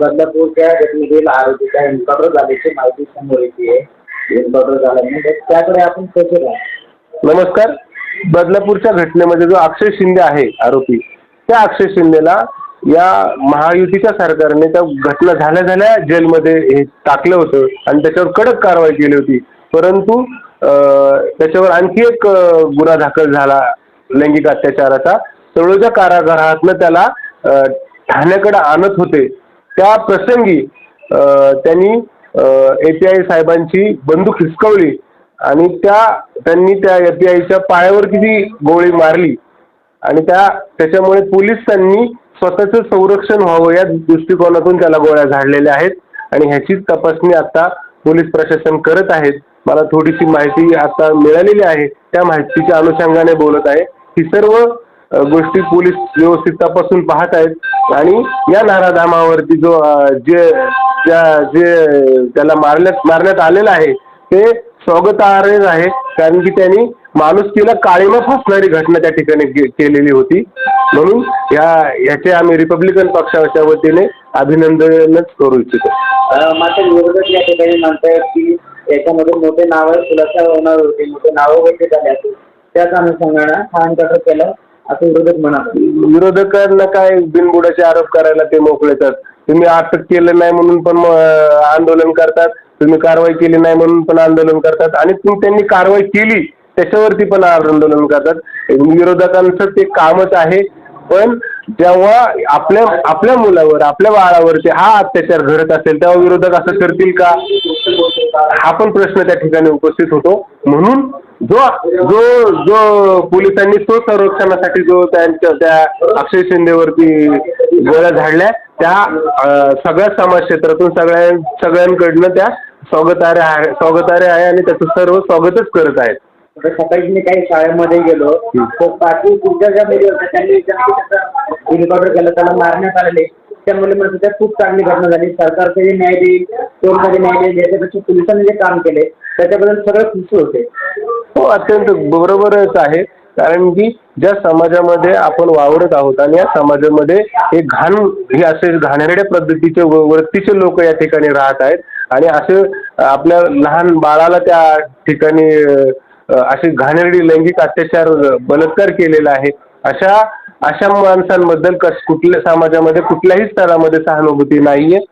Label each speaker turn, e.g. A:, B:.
A: बदलापूरच्या घटनेतील आरोपीचा एन्काउंटर झाल्याची माहिती समोर येते एन्काउंटर झाल्यानंतर त्याकडे आपण कसे राहतो
B: नमस्कार. बदलापूरच्या घटनेमध्ये जो अक्षय शिंदे आहे आरोपी त्या अक्षय शिंदेला या महायुतीच्या सरकारने त्या घटना झाल्या झाल्या जेलमध्ये हे टाकलं होतं आणि त्याच्यावर कडक कारवाई केली होती. परंतु त्याच्यावर आणखी एक गुन्हा दाखल झाला लैंगिक अत्याचाराचा. तळोजा कारागृहातनं त्याला ठाण्याकडे आणत होते. त्या प्रसंगी अं, त्यांनी एपीआय साहेबांची बंदूक हिसकवली आणि त्या त्यांनी त्या एपीआयच्या पायावर किती गोळी मारली आणि त्या त्याच्यामुळे पोलिसांनी स्वतःचं संरक्षण व्हावं या दृष्टिकोनातून त्याला गोळ्या झाडलेल्या आहेत आणि ह्याचीच तपासणी आता पोलीस प्रशासन करत आहेत. मला थोडीशी माहिती आता मिळालेली आहे. त्या माहितीच्या अनुषंगाने बोलत आहे. ही सर्व गोष्टी पोलीस व्यवस्थित तपासून पाहत आहेत. आणि या नाराधामावरती जो जे त्या जे त्याला मारण्यात मारण्यात आलेलं आहे ते स्वागतार्हच आहे. कारण की त्यांनी माणुसकीला काळीमा फासणारी घटना त्या ठिकाणी केलेली होती. म्हणून या याचे आम्ही रिपब्लिकन पक्षाच्या वतीने अभिनंदनच करू इच्छितो.
A: मात्र विरोधक या ठिकाणी म्हणतायत की याच्यामध्ये मोठे नाव खुलासा होणार होते. मोठे नावं वगैरे झाले असेल त्याच अनुषंगानं हा एन्काउंटर केलं. असं विरोधक म्हणा.
B: विरोधकांना काय बिनबुडाचे आरोप करायला ते मोकळेतात तुम्ही अटक केलं नाही म्हणून पण अं, आंदोलन करतात. तुम्ही कारवाई केली नाही म्हणून पण आंदोलन करतात. आणि तुम त्यांनी कारवाई केली त्याच्यावरती पण आंदोलन करतात. विरोधकांचं ते कामच आहे. पण जेव्हा आपल्या आपल्या मुलावर आपल्या बाळावरती हा अत्याचार घडत असेल तेव्हा विरोधक असं करतील का? हा पण प्रश्न त्या ठिकाणी उपस्थित होतो. म्हणून जो जो जो पोलिसांनी स्वसंरक्षणासाठी जो त्यांच्या त्या अक्षय शिंदेवरती गोळ्या झाडल्या त्या सगळ्या समाज क्षेत्रातून सगळ्या सगळ्यांकडनं त्या स्वागतार्ह आहे स्वागतार्ह आहे आणि त्याचं सर्व स्वागतच करत आहेत.
A: सकाळी मी काही शाळेमध्ये गेलो. तर पाटील तुमच्या ज्या मुली होत्या त्यांनी एन्काउंटर केलं त्याला मारण्यात आलेले. त्या मुली म्हणत खूप चांगली घटना झाली. सरकारचे जे न्याय देईल कोर्टमध्ये न्याय देईल याच्यापेक्षा पोलिसांनी जे काम केले त्याच्याबद्दल सगळं खुश होते.
B: हो अत्यंत बरोबरच आहे कारण की ज्या समाजामध्ये आपण वावरत आहोत आणि या समाजामध्ये हे घाण हे असे घाणेरड्या पद्धतीचे वृत्तीचे लोक या ठिकाणी राहत आहेत. आणि असे आपल्या लहान बाळाला त्या ठिकाणी असे घाणेरडी लैंगिक अत्याचार बलात्कार केलेला आहे. अशा अशा माणसांबद्दल कस कुठल्या समाजामध्ये कुठल्याही स्तरामध्ये सहानुभूती नाही आहे